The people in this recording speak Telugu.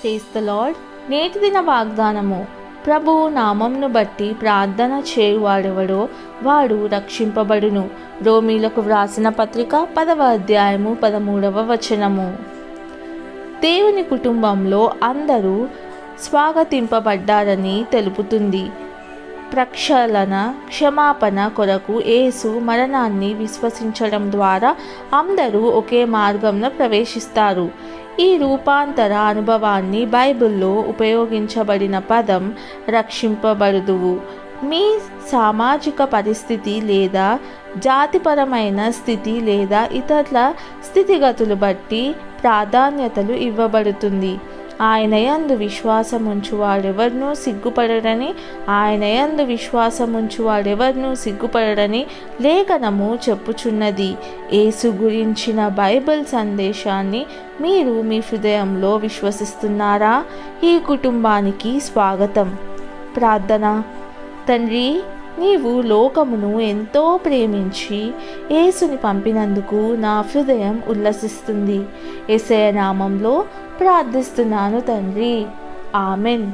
క్రీస్తు లార్డ్ నేటి దిన వాగ్దానము. ప్రభువు నామంను బట్టి ప్రార్థన చేయువాడెవడో వాడు రక్షింపబడును. రోమీలకు వ్రాసిన పత్రిక పదవ అధ్యాయము పదమూడవ వచనము. దేవుని కుటుంబంలో అందరూ స్వాగతింపబడ్డారని తెలుపుతుంది. ప్రక్షాళన క్షమాపణ కొరకు యేసు మరణాన్ని విశ్వసించడం ద్వారా అందరూ ఒకే మార్గంలో ప్రవేశిస్తారు. ఈ రూపాంతర అనుభవాన్ని బైబిల్లో ఉపయోగించబడిన పదం రక్షింపబడుదువు. మీ సామాజిక పరిస్థితి లేదా జాతిపరమైన స్థితి లేదా ఇతరుల స్థితిగతులు బట్టి ప్రాధాన్యతలు ఇవ్వబడుతుంది. ఆయన యందు విశ్వాసముంచు వాడెవరినూ సిగ్గుపడడని ఆయన యందు విశ్వాసముంచు వాడెవరినూ సిగ్గుపడడని లేఖనము చెప్పుచున్నది. యేసు గురించిన బైబిల్ సందేశాన్ని మీరు మీ హృదయంలో విశ్వసిస్తున్నారా? ఈ కుటుంబానికి స్వాగతం. ప్రార్థన. తండ్రి నీవు లోకమును ఎంతో ప్రేమించి యేసుని పంపినందుకు నా హృదయం ఉల్లసిస్తుంది. ఎసయ నామంలో ప్రార్థిస్తున్నాను తండ్రి. ఆమెన్.